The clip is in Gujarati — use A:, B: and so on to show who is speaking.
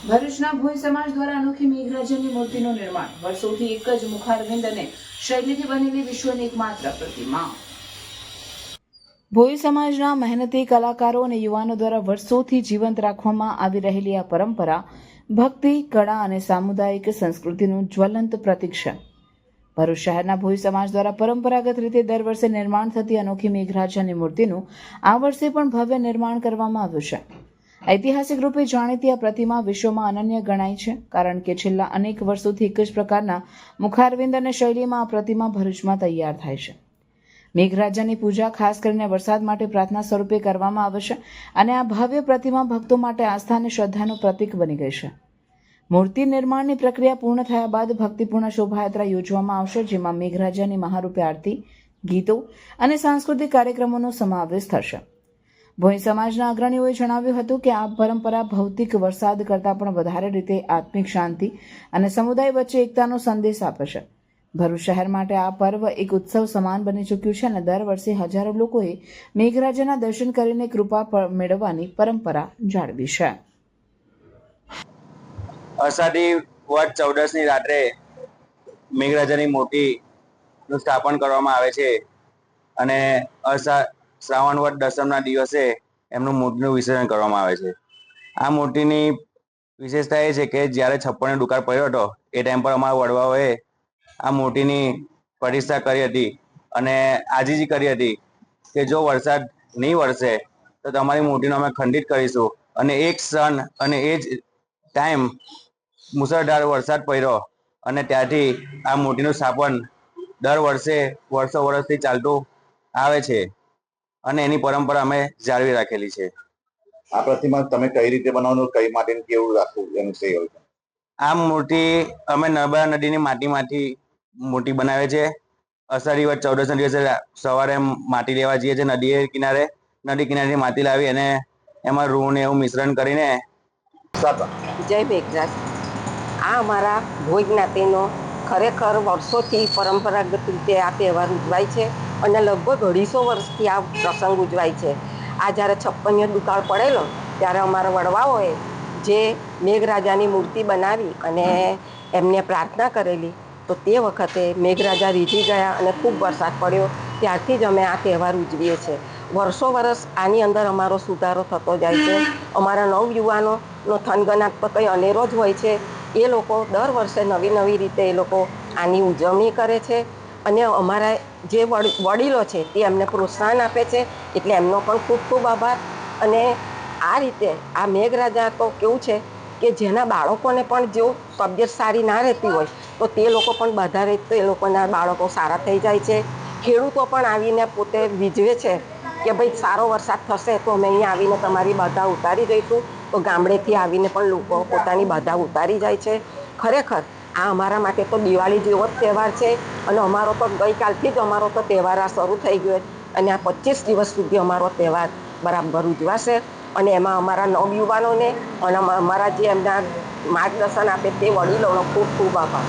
A: ભરૂચના ભોઈ સમાજ દ્વારા અનોખી મેઘરાજાની મૂર્તિનું નિર્માણ. વર્ષોથી એક જ મુખારવિંદ અને શૈલીથી બનેલી વિશ્વની એકમાત્ર પ્રતિમા. ભોઈ સમાજના મહેનતી કલાકારો અને યુવાનો દ્વારા વર્ષોથી જીવંત રાખવામાં આવી રહેલી આ પરંપરા ભક્તિ, કળા અને સામુદાયિક સંસ્કૃતિનું જ્વલંત પ્રતીક છે ભરૂચ શહેરના ભોઈ સમાજ દ્વારા પરંપરાગત રીતે દર વર્ષે નિર્માણ થતી અનોખી મેઘરાજાની મૂર્તિનું આ વર્ષે પણ ભવ્ય નિર્માણ કરવામાં આવ્યું છે. ઐતિહાસિક રૂપે જાણીતી આ પ્રતિમા વિશ્વમાં અનન્ય ગણાય છે, કારણ કે છેલ્લા અનેક વર્ષોથી એક જ પ્રકારના મુખારવિંદ અને શૈલીમાં આ પ્રતિમા ભરૂચમાં તૈયાર થાય છે. મેઘરાજાની પૂજા ખાસ કરીને વરસાદ માટે પ્રાર્થના સ્વરૂપે કરવામાં આવે છે અને આ ભવ્ય પ્રતિમા ભક્તો માટે આસ્થા અને શ્રદ્ધાનું પ્રતીક બની ગઈ છે. મૂર્તિ નિર્માણની પ્રક્રિયા પૂર્ણ થયા બાદ ભક્તિપૂર્ણ શોભાયાત્રા યોજવામાં આવશે, જેમાં મેઘરાજાની મહારૂપે આરતી, ગીતો અને સાંસ્કૃતિક કાર્યક્રમોનો સમાવેશ થશે. ભોઈ સમાજના અગ્રણીઓએ જણાવ્યું હતું કે આ પરંપરા ભૌતિક વરસાદ કરતાં પણ વધારે રીતે આત્મિક શાંતિ અને સમુદાય વચ્ચે એકતાનો સંદેશ આપે છે. ભરૂચ શહેર માટે આ પર્વ એક ઉત્સવ સમાન બની ચૂક્યું છે અને દર વર્ષે હજારો લોકોએ મેઘરાજાના દર્શન કરીને કૃપા મેળવવાની પરંપરા જાળવી છે.
B: અષાઢી વટ ચૌદસની રાત્રે મેઘરાજાની મૂર્તિનું સ્થાપન કરવામાં આવે છે અને અષા શ્રાવણ વટ દસમના દિવસે એમનું મૂર્તિનું વિસર્જન કરવામાં આવે છે. આ મૂર્તિની વિશેષતા એ છે કે જ્યારે છપ્પનનો દુકાળ પડ્યો હતો, એ ટાઈમ પર અમારા વડવાઓએ આ મૂર્તિની પ્રતિષ્ઠા કરી હતી અને આજીજી કરી હતી કે જો વરસાદ નહીં વરસે, તો તમારી મૂર્તિનો અમે ખંડિત કરીશું. અને એક સન અને એ જ ટાઈમ મુસળધાર વરસાદ પડ્યો અને ત્યાંથી આ મૂર્તિનું સ્થાપન દર વર્ષે, વર્ષો વર્ષથી ચાલતું આવે છે. અને એની પરંપરા અમે જાળવી રાખેલી છે.
C: આ પ્રતિમા તમે કઈ રીતે બનાવવાનું કઈ માટે કેવું રાખવું એનું એવું
B: આ મૂર્તિ અમે નર્મદા નદીની માટીમાંથી મૂર્તિ બનાવે છે. અષાઢી વર્ષ ચૌદસ દિવસે સવારે માટી લેવા જઈએ છીએ નદી કિનારે. નદી કિનારેથી માટી લાવી અને એમાં રૂ ને એવું મિશ્રણ કરીને
D: જય મેઘરાજ. આ અમારા ભોજ જ્ઞાતિનો ખરેખર વર્ષોથી પરંપરાગત રીતે આ તહેવાર ઉજવાય છે. અને લગભગ અઢીસો વર્ષથી આ પ્રસંગ ઉજવાય છે. આ જ્યારે છપ્પનિયો દુકાળ પડેલો, ત્યારે અમારા વડવાઓએ જે મેઘરાજાની મૂર્તિ બનાવી અને એમને પ્રાર્થના કરેલી, તો તે વખતે મેઘરાજા રીઝી ગયા અને ખૂબ વરસાદ પડ્યો. ત્યારથી જ અમે આ તહેવાર ઉજવીએ છીએ. વર્ષો વર્ષ આની અંદર અમારો સુધારો થતો જાય છે. અમારા નવયુવાનોનો થનગનાટ તો કંઈ અનેરો જ હોય છે. એ લોકો દર વર્ષે નવી નવી રીતે એ લોકો આની ઉજવણી કરે છે. અને અમારા જે વડ- વડીલો છે તે એમને પ્રોત્સાહન આપે છે, એટલે એમનો પણ ખૂબ ખૂબ આભાર. અને આ રીતે આ મેઘરાજા તો કેવું છે કે જેના બાળકોને પણ જો તબિયત સારી ના રહેતી હોય, તો તે લોકો પણ બધા રીતે એ લોકોના બાળકો સારા થઈ જાય છે. ખેડૂતો પણ આવીને પોતે વિજવે છે કે ભાઈ સારો વરસાદ થશે તો અમે અહીંયા આવીને તમારી બાધા ઉતારી જઈશું તો ગામડેથી આવીને પણ લોકો પોતાની બાધા ઉતારી જાય છે. ખરેખર આ અમારા માટે તો દિવાળી જેવો જ તહેવાર છે અને અમારો તો ગઈકાલથી જ અમારો તો તહેવાર આ શરૂ થઈ ગયો અને આ પચીસ દિવસ સુધી અમારો તહેવાર બરાબર ઉજવાશે. અને એમાં અમારા નવયુવાનોને અને અમારા જે એમના માર્ગદર્શન આપે તે વડીલોનો ખૂબ ખૂબ આભાર.